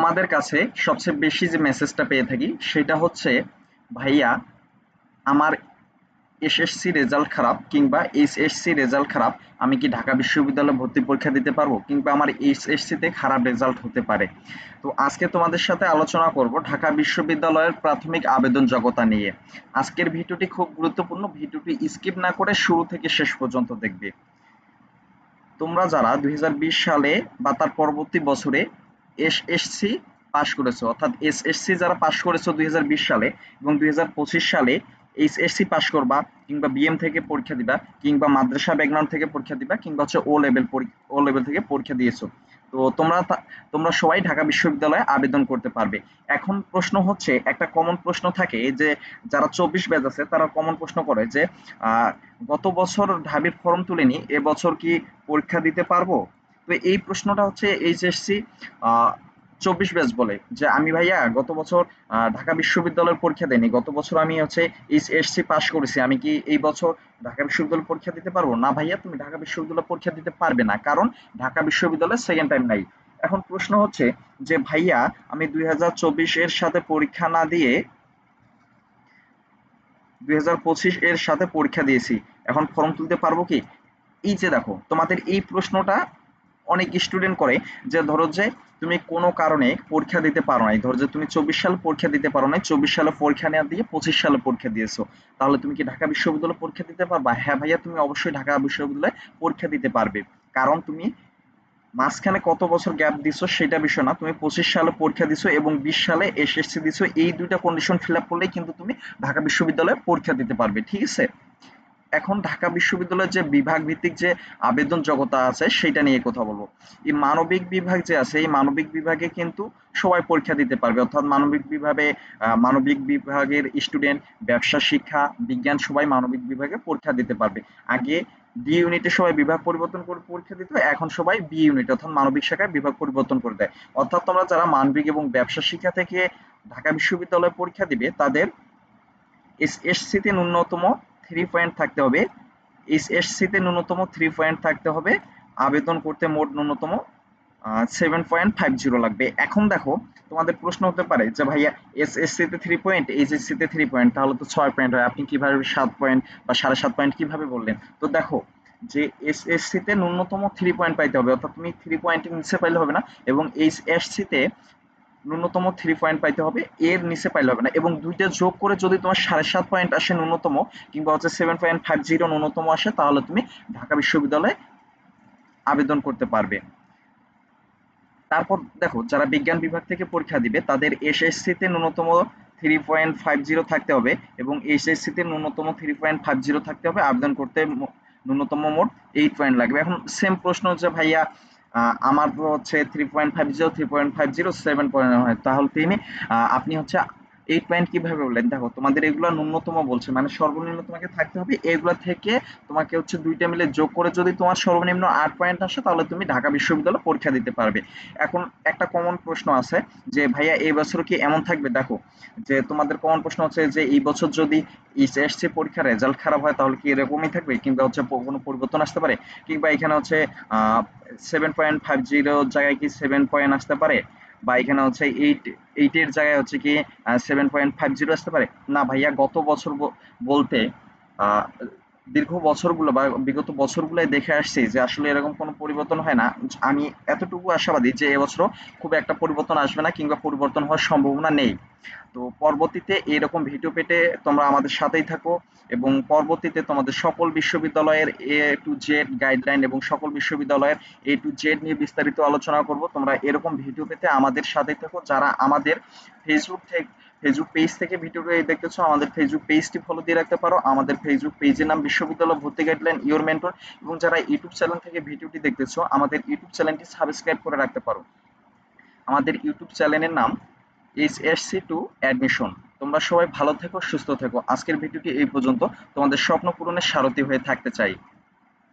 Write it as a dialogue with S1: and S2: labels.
S1: তোমাদের কাছে সবচেয়ে বেশি যে মেসেজটা পেয়ে থাকি, সেটা হচ্ছে, ভাইয়া, আমার এসএসসি রেজাল্ট খারাপ কিংবা এইচএসসি রেজাল্ট খারাপ, আমি কি ঢাকা বিশ্ববিদ্যালয়ে ভর্তি পরীক্ষা দিতে পারব কিংবা আমার এইচএসসিতে খারাপ রেজাল্ট হতে পারে? তো আজকে তোমাদের সাথে আলোচনা করব ঢাকা বিশ্ববিদ্যালয়ের প্রাথমিক আবেদন জগতা নিয়ে। আজকের ভিডিওটি খুব গুরুত্বপূর্ণ, ভিডিওটি স্কিপ না করে শুরু থেকে শেষ পর্যন্ত দেখবে। তোমরা যারা দু হাজার বিশ সালে বা তার পরবর্তী বছরে এসএসসি পাশ করেছ, অর্থাৎ এসএসসি যারা পাশ করেছ দুই হাজার বিশ সালে এবং দুই হাজার পঁচিশ সালে এইচএসসি পাস করবা কিংবা বিএম থেকে পরীক্ষা দিবা কিংবা মাদ্রাসা ব্যাকগ্রাউন্ড থেকে পরীক্ষা দিবা কিংবা হচ্ছে ও লেভেল ও লেভেল থেকে পরীক্ষা দিয়েছ। তো তোমরা তোমরা সবাই ঢাকা বিশ্ববিদ্যালয়ে আবেদন করতে পারবে। এখন প্রশ্ন হচ্ছে, একটা কমন প্রশ্ন থাকে যে যারা চব্বিশ ব্যাচ আছে, তারা কমন প্রশ্ন করে যে গত বছর ঢাবির ফর্ম তুলেনি এবছর কি পরীক্ষা দিতে পারব? এই প্রশ্নটা হচ্ছে এইচএসসি চব্বিশ ব্যাচ বলে যে আমি ভাইয়া গত বছর ঢাকা বিশ্ববিদ্যালয়ের পরীক্ষা দেয়নি। গত বছর আমি হচ্ছে এইচএসসি পাস করেছি। আমি কি এই বছর ঢাকা বিশ্ববিদ্যালয় পরীক্ষা দিতে পারব? না ভাইয়া, তুমি ঢাকা বিশ্ববিদ্যালয় পরীক্ষা দিতে পারবে না, কারণ ঢাকা বিশ্ববিদ্যালয়ে সেকেন্ড টাইম নাই। এখন প্রশ্ন হচ্ছে যে ভাইয়া, আমি দুই হাজার চব্বিশ এর সাথে পরীক্ষা না দিয়ে দুই হাজার পঁচিশ এর সাথে পরীক্ষা দিয়েছি। এখন ফর্ম তুলতে পারব কি? এই যে দেখো, তোমাদের এই প্রশ্নটা অনেক স্টুডেন্ট করে যে ধরো যে তুমি কোনো কারণে পরীক্ষা দিতে পারো নাই। ধরো যে তুমি চব্বিশ সালে পরীক্ষা দিতে পারো নাই, চব্বিশ সালে পরীক্ষা নেওয়া দিয়ে পঁচিশ সালে পরীক্ষা দিয়েছ। তাহলে তুমি কি ঢাকা বিশ্ববিদ্যালয়ে পরীক্ষা দিতে পারবা? হ্যাঁ ভাইয়া, তুমি অবশ্যই ঢাকা বিশ্ববিদ্যালয়ে পরীক্ষা দিতে পারবে। কারণ তুমি মাঝখানে কত বছর গ্যাপ দিছো সেটা বিষয় না। তুমি পঁচিশ সালে পরীক্ষা দিছো এবং বিশ সালে এসএসসি দিছো, এই দুইটা কন্ডিশন ফিল আপ করলেই কিন্তু তুমি ঢাকা বিশ্ববিদ্যালয়ে পরীক্ষা দিতে পারবে। ঠিক আছে? এখন ঢাকা বিশ্ববিদ্যালয়ের যে বিভাগ ভিত্তিক যে আবেদন জগতা আছে সেটা নিয়ে কথা বলব। এই মানবিক বিভাগ যে আছে, এই মানবিক বিভাগে কিন্তু সবাই পরীক্ষা দিতে পারবে। অর্থাৎ মানবিক বিভাগে মানবিক বিভাগের স্টুডেন্ট, ব্যবসা, শিক্ষা, বিজ্ঞান সবাই মানবিক বিভাগে পরীক্ষা দিতে পারবে। আগে ডি ইউনিটে সবাই বিভাগ পরিবর্তন করে পরীক্ষা দিত, এখন সবাই বি ইউনিট, অর্থাৎ মানবিক শাখায় বিভাগ পরিবর্তন করে দেয়। অর্থাৎ তোমরা যারা মানবিক এবং ব্যবসা শিক্ষা থেকে ঢাকা বিশ্ববিদ্যালয়ে পরীক্ষা দিবে, তাদের এসএসসিতে ন্যূনতম থ্রি পয়েন্ট থাকতে হবে। এইচএসসিতে ন্যূনতম থ্রি পয়েন্ট থাকতে হবে। আবেদন করতে মোট ন্যূনতম সেভেন পয়েন্ট ফাইভ জিরো লাগবে। এখন দেখো, তোমাদের প্রশ্ন হতে পারে যে ভাইয়া এস এস সিতে থ্রি পয়েন্ট এইচএসসিতে থ্রি পয়েন্ট তাহলে তো ছয় পয়েন্ট হয়। আপনি কীভাবে সাত পয়েন্ট বা সাড়ে সাত পয়েন্ট কীভাবে বললেন? তো দেখো, যে এস এস সিতে ন্যূনতম থ্রি পয়েন্ট পাইতে হবে, অর্থাৎ তুমি থ্রি পয়েন্টের নিচে পাইলে হবে না। এবং এইচ এস সিতে ন্যূনতম থ্রি পয়েন্ট পাইতে হবে, এর নিচে পাইলে হবে না। এবং দুইটা যোগ করে যদি তোমার সাড়ে সাত পয়েন্ট আসে ন্যূনতম, কিংবা হচ্ছে সেভেন পয়েন্ট ফাইভ জিরো ন্যূনতম আসে, তাহলে তুমি ঢাকা বিশ্ববিদ্যালয়ে আবেদন করতে পারবে। তারপর দেখো, যারা বিজ্ঞান বিভাগ থেকে পরীক্ষা দিবে, তাদের এসএসসিতে ন্যূনতম থ্রি পয়েন্ট ফাইভ জিরো থাকতে হবে, এবং এইচএসসিতে ন্যূনতম থ্রি পয়েন্ট ফাইভ জিরো থাকতে হবে, আবেদন করতে ন্যূনতম মোট এইট পয়েন্ট লাগবে। এখন সেম প্রশ্ন হচ্ছে, ভাইয়া আমার হচ্ছে three point five zero three point five zero seven point তাহলে তিনি আপনি হচ্ছে এইট পয়েন্ট কীভাবে বললেন দেখো, তোমাদের এগুলো ন্যূনতম বলছে মানে সর্বনিম্ন তোমাকে থাকতে হবে। এগুলো থেকে তোমাকে হচ্ছে দুইটা মিলে যোগ করে যদি তোমার সর্বনিম্ন আট পয়েন্ট আসে, তাহলে তুমি ঢাকা বিশ্ববিদ্যালয়ে পরীক্ষা দিতে পারবে। এখন একটা কমন প্রশ্ন আছে যে, ভাইয়া, এই বছর কি এমন থাকবে? দেখো, যে তোমাদের কমন প্রশ্ন হচ্ছে যে, এই বছর যদি এইচএসসি পরীক্ষার রেজাল্ট খারাপ হয়, তাহলে কি এরকমই থাকবে? কিংবা হচ্ছে কোনো পরিবর্তন আসতে পারে? কিংবা এখানে হচ্ছে সেভেন পয়েন্ট ফাইভ জিরো জায়গায় কি সেভেন পয়েন্ট আসতে পারে? বা এখানে হচ্ছে এইট এইটের জায়গায় হচ্ছে কি সেভেন পয়েন্ট ফাইভ জিরো আসতে পারে? না ভাইয়া, গত বছর বলতে দীর্ঘ বছরগুলো বা বিগত বছরগুলোয় দেখে আসছি যে আসলে এরকম কোনো পরিবর্তন হয় না। আমি এতটুকু আশাবাদী যে এবছরও খুব একটা পরিবর্তন আসবে না কিংবা পরিবর্তন হওয়ার সম্ভাবনা নেই। তো পরবর্তীতে এরকম ভিডিও পেতে তোমরা আমাদের সাথেই থাকো এবং পরবর্তীতে তোমাদের সকল বিশ্ববিদ্যালয়ের এ টু জেড গাইডলাইন এবং সকল বিশ্ববিদ্যালয়ের এ টু জেড নিয়ে বিস্তারিত আলোচনা করব। তোমরা এরকম ভিডিও পেতে আমাদের সাথেই থাকো। যারা আমাদের ফেসবুক থেকে ফেসবুক পেজ থেকে ভিডিওটা দেখতেছো, আমাদের ফেসবুক পেজটি ফলো দিয়ে রাখতে পারো। আমাদের ফেসবুক পেজের নাম বিশ্ববিদ্যালয় ভর্তি গাইডলাইন ইওর মেন্টর এবং যারা ইউটিউব চ্যানেল থেকে ভিডিওটি দেখতেছো, আমাদের ইউটিউব চ্যানেলটি সাবস্ক্রাইব করে রাখতে পারো। আমাদের ইউটিউব চ্যানেলের নাম H S C to admission তোমরা সবাই ভালো থেকো, সুস্থ থেকো। আজকের ভিডিওটি এই পর্যন্ত। তোমাদের স্বপ্ন পূরণের সারথি হয়ে থাকতে চাই।